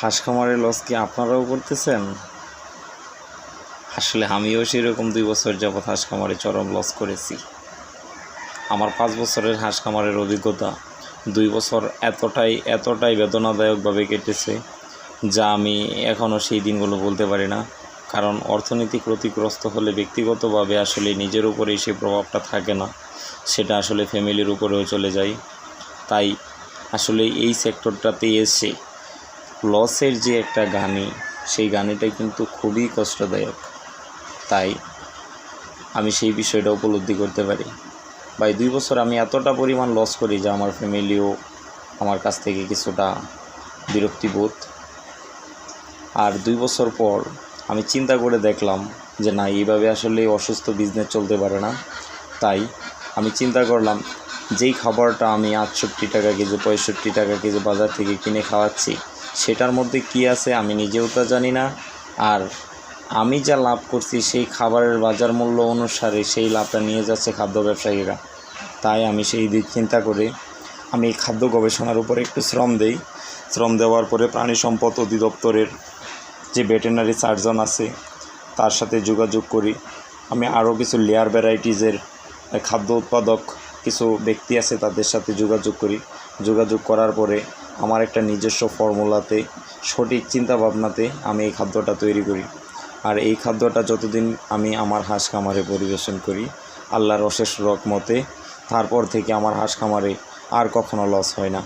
হাঁস খামারের লস কি আপনারাও করতেছেন? আসলে আমিও সেরকম দুই বছর যাবৎ হাঁস খামারে চরম লস করেছি। আমার পাঁচ বছরের হাঁস খামারের অভিজ্ঞতা দুই বছর এতটাই এতটাই বেদনাদায়কভাবে কেটেছে যা আমি এখনও সেই দিনগুলো বলতে পারি না। কারণ অর্থনৈতিক ক্ষতিগ্রস্ত হলে ব্যক্তিগতভাবে আসলে নিজের উপরেই সেই প্রভাবটা থাকে না, সেটা আসলে ফ্যামিলির উপরেও চলে যায়। তাই আসলে এই সেক্টরটাতে এসে লসের যে একটা গানি, সেই গানিটা কিন্তু খুবই কষ্টদায়ক। তাই আমি সেই বিষয়টা উপলব্ধি করতে পারি। ভাই, দুই বছর আমি এতটা পরিমাণ লস করি যে আমার ফ্যামিলিও আমার কাছ থেকে কিছুটা বিরক্তিবোধ। আর দুই বছর পর আমি চিন্তা করে দেখলাম যে না, এইভাবে আসলে অসুস্থ বিজনেস চলতে পারে না। তাই আমি চিন্তা করলাম, যেই খাবারটা আমি আটষট্টি টাকা কেজি, পঁয়ষট্টি টাকা কেজি বাজার থেকে কিনে খাওয়াচ্ছি সেটার মধ্যে কি আছে আমি নিজেও তা জানি না। আর আমি যা লাভ করছি সেই খাবারের বাজার মূল্য অনুসারে সেই লাভটা নিয়ে যাচ্ছে খাদ্য ব্যবসায়ীরা। তাই আমি সেই দিক চিন্তা করে আমি খাদ্য গবেষণার উপরে একটু শ্রম দেই। শ্রম দেওয়ার পরে প্রাণী সম্পদ অধিদপ্তরের যে ভেটেনারি সার্জন আছে, তার সাথে যোগাযোগ করি। আমি আরও কিছু লেয়ার ভ্যারাইটিজের খাদ্য উৎপাদক কিছু ব্যক্তি আছে, তাদের সাথে যোগাযোগ করি। যোগাযোগ করার পরে আমার একটা নিজস্ব ফর্মুলাতে, সঠিক চিন্তাভাবনাতে আমি এই খাদ্যটা তৈরি করি। আর এই খাদ্যটা যতদিন আমি আমার হাঁস খামারে পরিবেশন করি, আল্লাহর অশেষ রকমতে তারপর থেকে আমার হাঁস খামারে আর কখনো লস হয় না।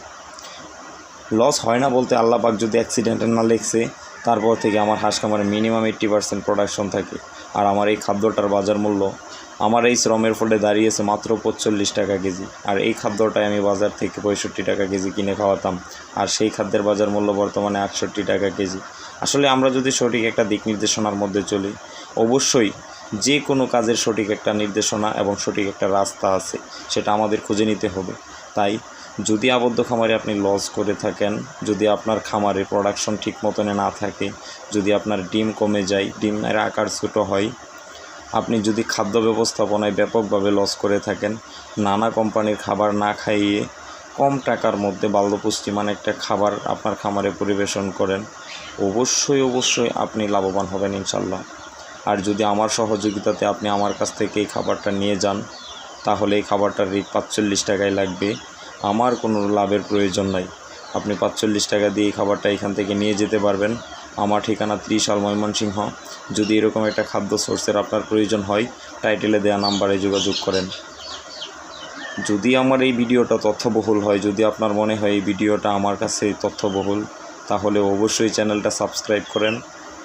লস হয় না বলতে আল্লাহ পাক যদি অ্যাক্সিডেন্টে না লেখছে, তারপর থেকে আমার হাঁস খামারে মিনিমাম এইট্টি পার্সেন্ট প্রোডাকশন থাকে। আর আমার এই খাদ্যটার বাজার মূল্য আমার এই শ্রমের ফলে দাঁড়িয়েছে মাত্র পঁচল্লিশ টাকা কেজি। আর এই খাদ্যটাই আমি বাজার থেকে পঁয়ষট্টি টাকা কেজি কিনে খাওয়াতাম। আর সেই খাদ্যের বাজার মূল্য বর্তমানে আটষট্টি টাকা কেজি। আসলে আমরা যদি সঠিক একটা দিক নির্দেশনার মধ্যে চলি, অবশ্যই যে কোনো কাজের সঠিক একটা নির্দেশনা এবং সঠিক একটা রাস্তা আছে, সেটা আমাদের খুঁজে নিতে হবে। তাই যদি আবদ্ধ খামারে আপনি লস করে থাকেন, যদি আপনার খামারে প্রোডাকশন ঠিক মতনে না থাকে, যদি আপনার ডিম কমে যায়, ডিমের আকার ছোটো হয় আপনি যদি খাদ্য ব্যবস্থাপনায় ব্যাপকভাবে লস করে থাকেন, নানা কোম্পানির খাবার না খাইয়ে কম টাকার মধ্যে বাল্যপুষ্টিমান একটা খাবার আপনার খামারে পরিবেশন করেন, অবশ্যই অবশ্যই আপনি লাভবান হবেন ইনশাল্লাহ আর যদি আমার সহযোগিতাতে আপনি আমার কাছ থেকে এই খাবারটা নিয়ে যান, তাহলে এই খাবারটার রেট পাঁচচল্লিশ টাকায় লাগবে। আমার কোনো লাভের প্রয়োজন নাই। আপনি পাঁচচল্লিশ টাকা দিয়ে খাবারটা এখান থেকে নিয়ে যেতে পারবেন। আমার ঠিকানা ত্রিশাল ময়মনসিংহ। যদি এরকম একটা খাদ্য সোর্সের আপনার প্রয়োজন হয় টাইটেলে দেওয়া নাম্বারে যোগাযোগ করেন। যদি আমার এই ভিডিওটা তথ্যবহুল হয়, যদি আপনার মনে হয় এই ভিডিওটা আমার কাছে তথ্যবহুল, তাহলে অবশ্যই চ্যানেলটা সাবস্ক্রাইব করেন,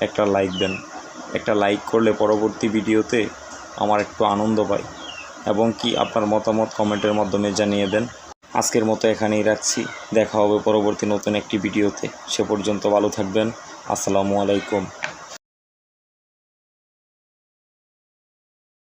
একটা লাইক দেন। একটা লাইক করলে পরবর্তী ভিডিওতে আমার একটু আনন্দ পাই এবং কি আপনার মতামত কমেন্টের মাধ্যমে জানিয়ে দেন। আজকের মতো এখানেই রাখছি। দেখা হবে পরবর্তী নতুন একটি ভিডিওতে। সে পর্যন্ত ভালো থাকবেন। আসসালামু আলাইকুম।